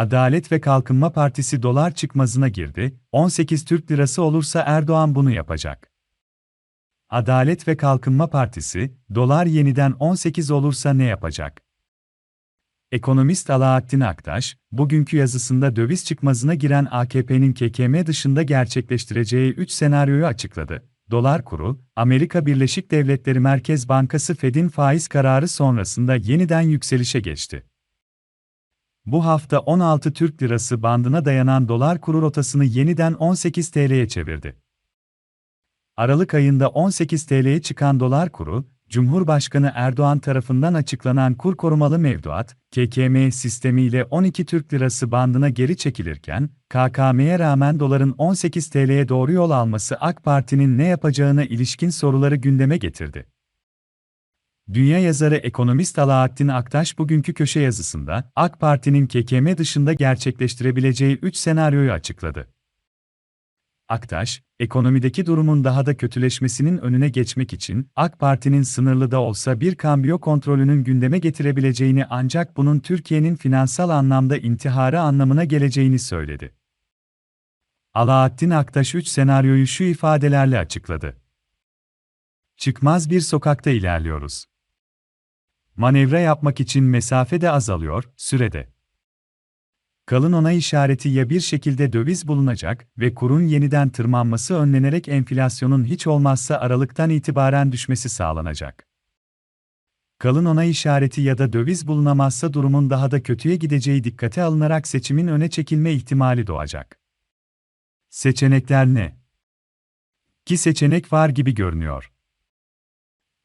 Adalet ve Kalkınma Partisi dolar çıkmazına girdi, 18 Türk Lirası olursa Erdoğan bunu yapacak. Adalet ve Kalkınma Partisi, dolar yeniden 18 olursa ne yapacak? Ekonomist Alaaddin Aktaş, bugünkü yazısında döviz çıkmazına giren AKP'nin KKM dışında gerçekleştireceği 3 senaryoyu açıkladı. Dolar kuru, Amerika Birleşik Devletleri Merkez Bankası Fed'in faiz kararı sonrasında yeniden yükselişe geçti. Bu hafta 16 Türk Lirası bandına dayanan dolar kuru rotasını yeniden 18 TL'ye çevirdi. Aralık ayında 18 TL'ye çıkan dolar kuru, Cumhurbaşkanı Erdoğan tarafından açıklanan kur korumalı mevduat, KKM sistemiyle 12 Türk Lirası bandına geri çekilirken, KKM'ye rağmen doların 18 TL'ye doğru yol alması AK Parti'nin ne yapacağına ilişkin soruları gündeme getirdi. Dünya yazarı ekonomist Alaaddin Aktaş bugünkü köşe yazısında, AK Parti'nin KKM dışında gerçekleştirebileceği 3 senaryoyu açıkladı. Aktaş, ekonomideki durumun daha da kötüleşmesinin önüne geçmek için AK Parti'nin sınırlı da olsa bir kambiyo kontrolünün gündeme getirebileceğini ancak bunun Türkiye'nin finansal anlamda intiharı anlamına geleceğini söyledi. Alaaddin Aktaş 3 senaryoyu şu ifadelerle açıkladı. Çıkmaz bir sokakta ilerliyoruz. Manevra yapmak için mesafe de azalıyor, sürede. Kalın onay işareti ya bir şekilde döviz bulunacak ve kurun yeniden tırmanması önlenerek enflasyonun hiç olmazsa Aralık'tan itibaren düşmesi sağlanacak. Kalın onay işareti ya da döviz bulunamazsa durumun daha da kötüye gideceği dikkate alınarak seçimin öne çekilme ihtimali doğacak. Seçenekler ne? Ki seçenek var gibi görünüyor.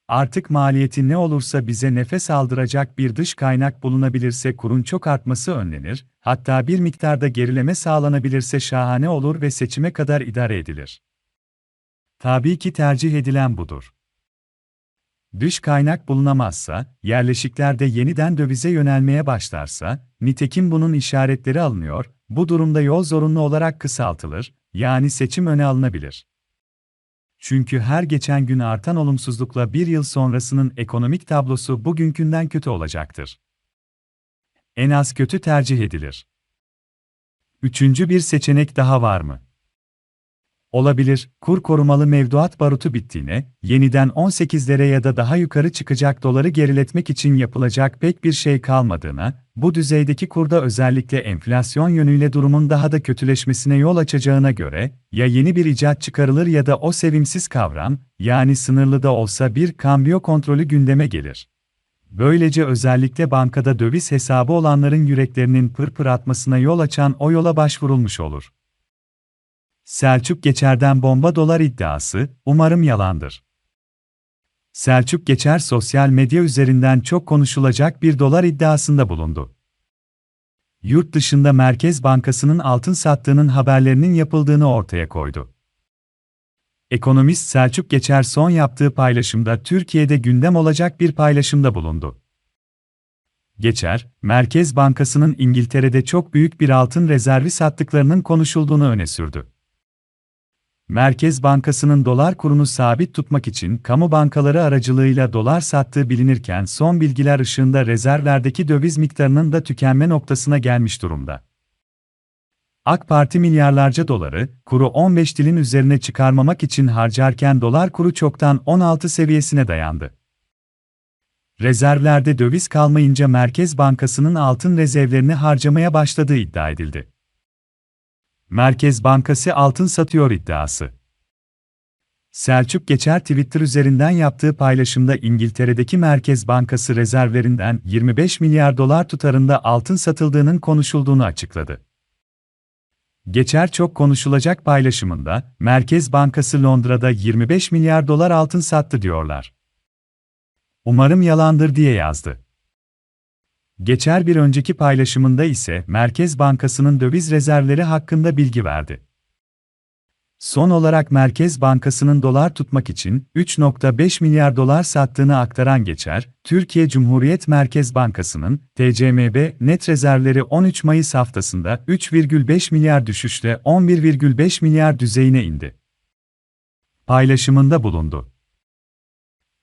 Artık maliyeti ne olursa bize nefes aldıracak bir dış kaynak bulunabilirse kurun çok artması önlenir, hatta bir miktarda gerileme sağlanabilirse şahane olur ve seçime kadar idare edilir. Tabii ki tercih edilen budur. Dış kaynak bulunamazsa, yerleşikler de yeniden dövize yönelmeye başlarsa, nitekim bunun işaretleri alınıyor, bu durumda yol zorunlu olarak kısaltılır, yani seçim öne alınabilir. Çünkü her geçen gün artan olumsuzlukla bir yıl sonrasının ekonomik tablosu bugünkünden kötü olacaktır. En az kötü tercih edilir. Üçüncü bir seçenek daha var mı? Olabilir, kur korumalı mevduat barutu bittiğine, yeniden 18'lere ya da daha yukarı çıkacak doları geriletmek için yapılacak pek bir şey kalmadığına, bu düzeydeki kurda özellikle enflasyon yönüyle durumun daha da kötüleşmesine yol açacağına göre, ya yeni bir icat çıkarılır ya da o sevimsiz kavram, yani sınırlı da olsa bir kambiyo kontrolü gündeme gelir. Böylece özellikle bankada döviz hesabı olanların yüreklerinin pırpır atmasına yol açan o yola başvurulmuş olur. Selçuk Geçer'den bomba dolar iddiası, umarım yalandır. Selçuk Geçer sosyal medya üzerinden çok konuşulacak bir dolar iddiasında bulundu. Yurt dışında Merkez Bankası'nın altın sattığının haberlerinin yapıldığını ortaya koydu. Ekonomist Selçuk Geçer son yaptığı paylaşımda Türkiye'de gündem olacak bir paylaşımda bulundu. Geçer, Merkez Bankası'nın İngiltere'de çok büyük bir altın rezervi sattıklarının konuşulduğunu öne sürdü. Merkez Bankası'nın dolar kurunu sabit tutmak için kamu bankaları aracılığıyla dolar sattığı bilinirken son bilgiler ışığında rezervlerdeki döviz miktarının da tükenme noktasına gelmiş durumda. AK Parti milyarlarca doları, kuru 15 dilin üzerine çıkarmamak için harcarken dolar kuru çoktan 16 seviyesine dayandı. Rezervlerde döviz kalmayınca Merkez Bankası'nın altın rezervlerini harcamaya başladığı iddia edildi. Merkez Bankası altın satıyor iddiası. Selçuk Geçer Twitter üzerinden yaptığı paylaşımda İngiltere'deki Merkez Bankası rezervlerinden 25 milyar dolar tutarında altın satıldığının konuşulduğunu açıkladı. Geçer çok konuşulacak paylaşımında, Merkez Bankası Londra'da 25 milyar dolar altın sattı diyorlar. Umarım yalandır diye yazdı. Geçer bir önceki paylaşımında ise Merkez Bankası'nın döviz rezervleri hakkında bilgi verdi. Son olarak Merkez Bankası'nın dolar tutmak için 3.5 milyar dolar sattığını aktaran Geçer, Türkiye Cumhuriyet Merkez Bankası'nın TCMB net rezervleri 13 Mayıs haftasında 3,5 milyar düşüşle 11,5 milyar düzeyine indi. Paylaşımında bulundu.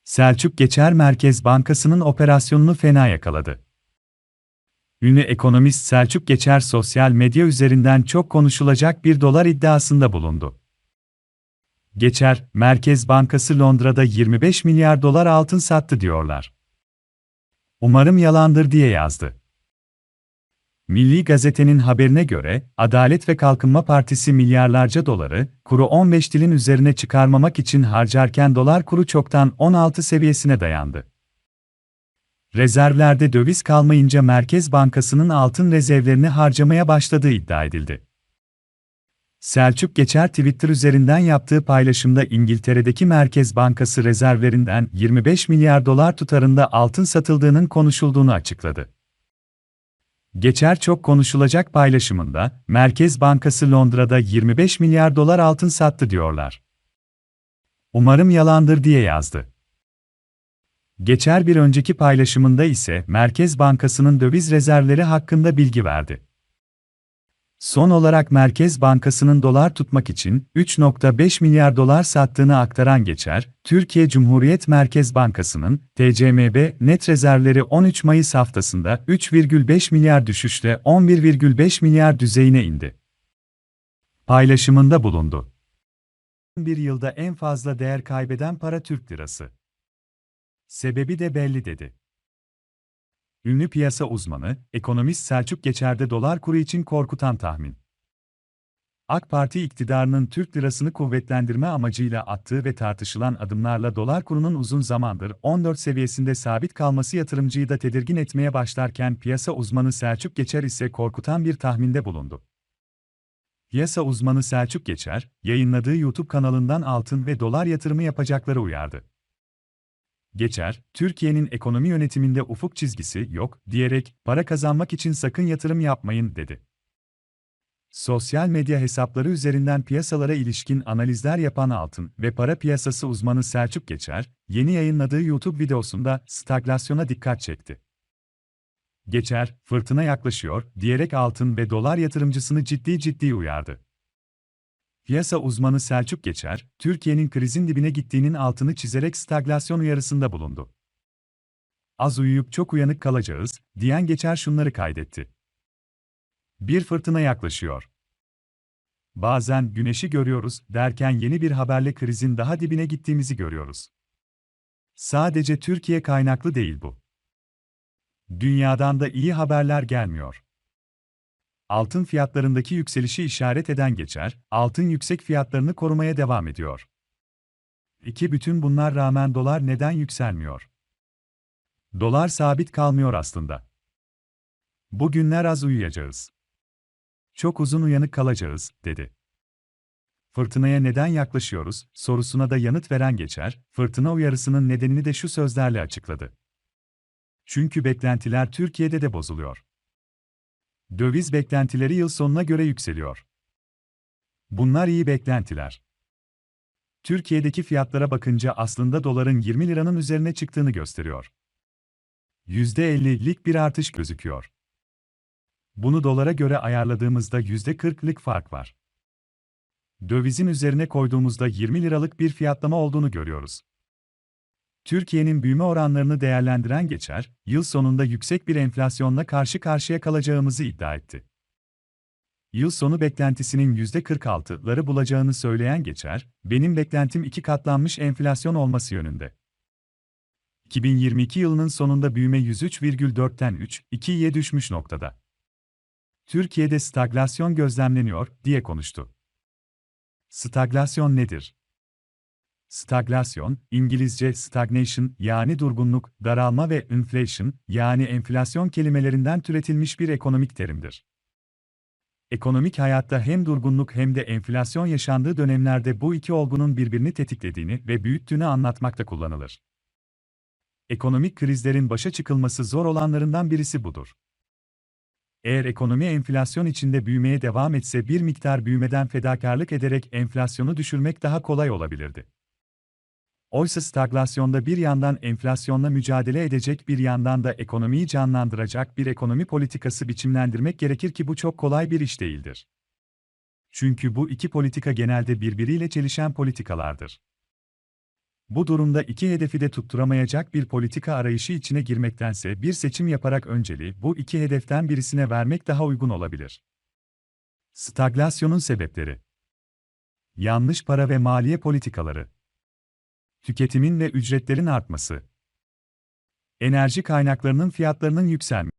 Selçuk Geçer Merkez Bankası'nın operasyonunu fena yakaladı. Ünlü ekonomist Selçuk Geçer sosyal medya üzerinden çok konuşulacak bir dolar iddiasında bulundu. Geçer, Merkez Bankası Londra'da 25 milyar dolar altın sattı diyorlar. Umarım yalandır diye yazdı. Milli Gazete'nin haberine göre, Adalet ve Kalkınma Partisi milyarlarca doları, kuru 15 dilin üzerine çıkarmamak için harcarken dolar kuru çoktan 16 seviyesine dayandı. Rezervlerde döviz kalmayınca Merkez Bankası'nın altın rezervlerini harcamaya başladığı iddia edildi. Selçuk Geçer Twitter üzerinden yaptığı paylaşımda İngiltere'deki Merkez Bankası rezervlerinden 25 milyar dolar tutarında altın satıldığının konuşulduğunu açıkladı. Geçer çok konuşulacak paylaşımında, Merkez Bankası Londra'da 25 milyar dolar altın sattı diyorlar. Umarım yalandır diye yazdı. Geçer bir önceki paylaşımında ise Merkez Bankası'nın döviz rezervleri hakkında bilgi verdi. Son olarak Merkez Bankası'nın dolar tutmak için 3.5 milyar dolar sattığını aktaran geçer, Türkiye Cumhuriyet Merkez Bankası'nın TCMB net rezervleri 13 Mayıs haftasında 3,5 milyar düşüşle 11,5 milyar düzeyine indi. Paylaşımında bulundu. Bir yılda en fazla değer kaybeden para Türk lirası. Sebebi de belli dedi. Ünlü piyasa uzmanı, ekonomist Selçuk Geçer'de dolar kuru için korkutan tahmin. AK Parti iktidarının Türk lirasını kuvvetlendirme amacıyla attığı ve tartışılan adımlarla dolar kurunun uzun zamandır 14 seviyesinde sabit kalması yatırımcıyı da tedirgin etmeye başlarken piyasa uzmanı Selçuk Geçer ise korkutan bir tahminde bulundu. Piyasa uzmanı Selçuk Geçer, yayınladığı YouTube kanalından altın ve dolar yatırımı yapacakları uyardı. Geçer, Türkiye'nin ekonomi yönetiminde ufuk çizgisi yok diyerek para kazanmak için sakın yatırım yapmayın dedi. Sosyal medya hesapları üzerinden piyasalara ilişkin analizler yapan altın ve para piyasası uzmanı Selçuk Geçer, yeni yayınladığı YouTube videosunda staglasyona dikkat çekti. Geçer, fırtına yaklaşıyor diyerek altın ve dolar yatırımcısını ciddi ciddi uyardı. Piyasa uzmanı Selçuk Geçer, Türkiye'nin krizin dibine gittiğinin altını çizerek staglasyon uyarısında bulundu. Az uyuyup çok uyanık kalacağız, diyen Geçer şunları kaydetti. Bir fırtına yaklaşıyor. Bazen güneşi görüyoruz derken yeni bir haberle krizin daha dibine gittiğimizi görüyoruz. Sadece Türkiye kaynaklı değil bu. Dünyadan da iyi haberler gelmiyor altın fiyatlarındaki yükselişi işaret eden geçer, altın yüksek fiyatlarını korumaya devam ediyor. İki bütün bunlar rağmen dolar neden yükselmiyor? Dolar sabit kalmıyor aslında. Bugünler az uyuyacağız. Çok uzun uyanık kalacağız, dedi. Fırtınaya neden yaklaşıyoruz sorusuna da yanıt veren geçer, fırtına uyarısının nedenini de şu sözlerle açıkladı. Çünkü beklentiler Türkiye'de de bozuluyor. Döviz beklentileri yıl sonuna göre yükseliyor. Bunlar iyi beklentiler. Türkiye'deki fiyatlara bakınca aslında doların 20 liranın üzerine çıktığını gösteriyor. %50'lik bir artış gözüküyor. Bunu dolara göre ayarladığımızda %40'lık fark var. Dövizin üzerine koyduğumuzda 20 liralık bir fiyatlama olduğunu görüyoruz. Türkiye'nin büyüme oranlarını değerlendiren geçer, yıl sonunda yüksek bir enflasyonla karşı karşıya kalacağımızı iddia etti. Yıl sonu beklentisinin %46'ları bulacağını söyleyen geçer, benim beklentim iki katlanmış enflasyon olması yönünde. 2022 yılının sonunda büyüme 103,4'ten 3,2'ye düşmüş noktada. Türkiye'de staglasyon gözlemleniyor, diye konuştu. Staglasyon nedir? Staglasyon, İngilizce stagnation yani durgunluk, daralma ve inflation yani enflasyon kelimelerinden türetilmiş bir ekonomik terimdir. Ekonomik hayatta hem durgunluk hem de enflasyon yaşandığı dönemlerde bu iki olgunun birbirini tetiklediğini ve büyüttüğünü anlatmakta kullanılır. Ekonomik krizlerin başa çıkılması zor olanlarından birisi budur. Eğer ekonomi enflasyon içinde büyümeye devam etse bir miktar büyümeden fedakarlık ederek enflasyonu düşürmek daha kolay olabilirdi. Oysa staglasyonda bir yandan enflasyonla mücadele edecek bir yandan da ekonomiyi canlandıracak bir ekonomi politikası biçimlendirmek gerekir ki bu çok kolay bir iş değildir. Çünkü bu iki politika genelde birbiriyle çelişen politikalardır. Bu durumda iki hedefi de tutturamayacak bir politika arayışı içine girmektense bir seçim yaparak önceliği bu iki hedeften birisine vermek daha uygun olabilir. Staglasyonun sebepleri Yanlış para ve maliye politikaları Tüketimin ve ücretlerin artması. Enerji kaynaklarının fiyatlarının yükselmesi